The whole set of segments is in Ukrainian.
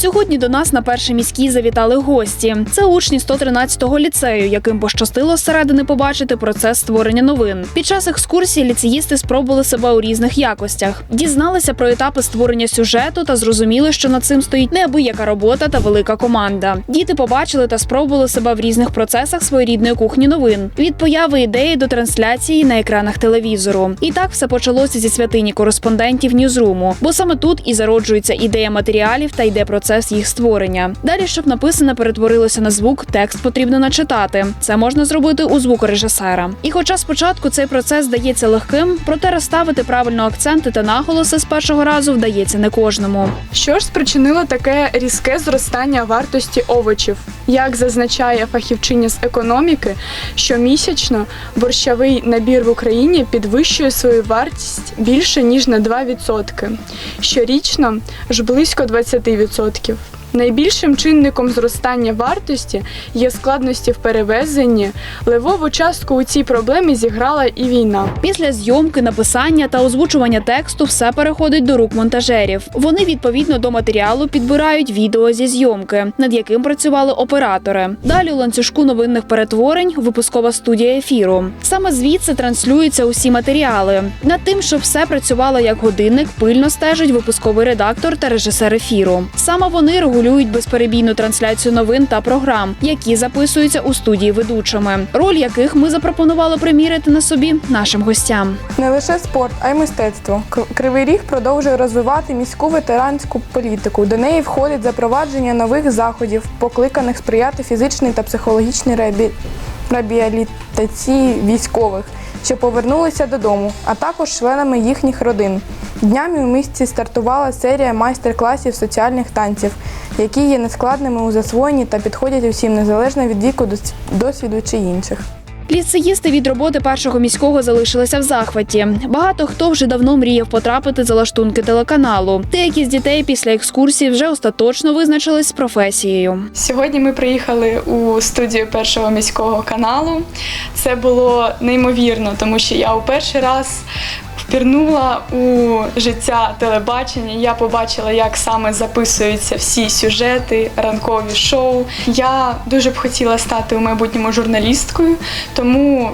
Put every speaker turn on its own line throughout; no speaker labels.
Сьогодні до нас на перший міський завітали гості. Це учні 113-го ліцею, яким пощастило зсередини побачити процес створення новин. Під час екскурсії ліцеїсти спробували себе у різних якостях, дізналися про етапи створення сюжету та зрозуміли, що над цим стоїть неабияка робота та велика команда. Діти побачили та спробували себе в різних процесах своєрідної кухні новин від появи ідеї до трансляції на екранах телевізору. І так все почалося зі святині кореспондентів Ньюзруму, бо саме тут і зароджується ідея матеріалів та йде процес їх створення. Далі, щоб написане перетворилося на звук, текст потрібно начитати. Це можна зробити у звукорежисера. І хоча спочатку цей процес здається легким, проте розставити правильно акценти та наголоси з першого разу вдається не кожному.
Що ж спричинило таке різке зростання вартості овочів? Як зазначає фахівчиня з економіки, щомісячно борщовий набір в Україні підвищує свою вартість більше ніж на 2%. Щорічно ж близько 20% відсотків. Найбільшим чинником зростання вартості є складності в перевезенні. Левову частку у цій проблемі зіграла і війна.
Після зйомки, написання та озвучування тексту все переходить до рук монтажерів. Вони відповідно до матеріалу підбирають відео зі зйомки, над яким працювали оператори. Далі у ланцюжку новинних перетворень випускова студія ефіру. Саме звідси транслюються усі матеріали. Над тим, щоб все працювало як годинник, пильно стежить випусковий редактор та режисер ефіру. Саме вони регулюють безперебійну трансляцію новин та програм, які записуються у студії ведучими, роль яких ми запропонували приміряти на собі нашим гостям.
Не лише спорт, а й мистецтво. Кривий Ріг продовжує розвивати міську ветеранську політику. До неї входить запровадження нових заходів, покликаних сприяти фізичній та психологічній реабі... реабілітації військових, що повернулися додому, а також членами їхніх родин. Днями у місті стартувала серія майстер-класів соціальних танців, які є нескладними у засвоєнні та підходять усім незалежно від віку, досвіду чи інших.
Ліцеїсти від роботи першого міського залишилися в захваті. Багато хто вже давно мріяв потрапити за лаштунки телеканалу. Деякі з дітей після екскурсії вже остаточно визначились з професією.
Сьогодні ми приїхали у студію першого міського каналу. Це було неймовірно, тому що я у перший раз впірнула у життя телебачення. Я побачила, як саме записуються всі сюжети, ранкові шоу. Я дуже б хотіла стати у майбутньому журналісткою, тому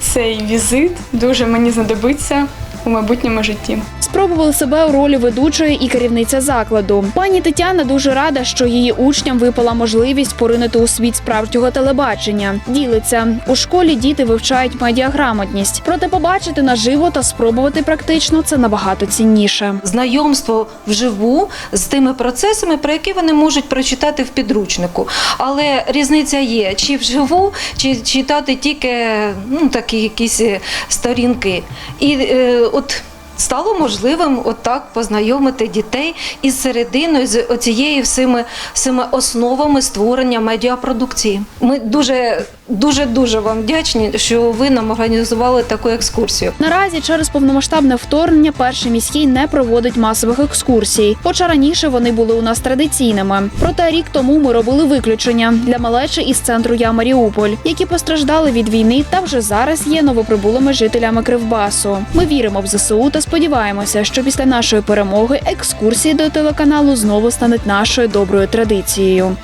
цей візит дуже мені знадобиться у майбутньому житті.
Спробували себе у ролі ведучої і керівниця закладу. Пані Тетяна дуже рада, що її учням випала можливість поринути у світ справжнього телебачення. Ділиться у школі діти вивчають медіаграмотність, проте побачити наживо та спробувати практично це набагато цінніше.
знайомство вживу з тими процесами, про які вони можуть прочитати в підручнику. Але різниця є, чи вживу, чи читати тільки ну, такі якісь е, сторінки. І е, ut Стало можливим отак познайомити дітей із серединою, з оцією всіми, всіми основами створення медіапродукції. Ми дуже дуже дуже вам вдячні, що ви нам організували таку екскурсію.
Наразі через повномасштабне вторгнення перший міський не проводить масових екскурсій, хоча раніше вони були у нас традиційними. Проте рік тому ми робили виключення для малечі із центру Я Маріуполь, які постраждали від війни та вже зараз є новоприбулими жителями Кривбасу. Ми віримо в ЗСУ та сподіваємося, що після нашої перемоги екскурсії до телеканалу знову стануть нашою доброю традицією.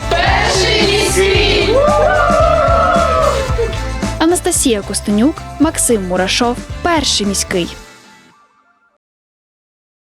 Анастасія Костенюк, Максим Мурашов, перший міський.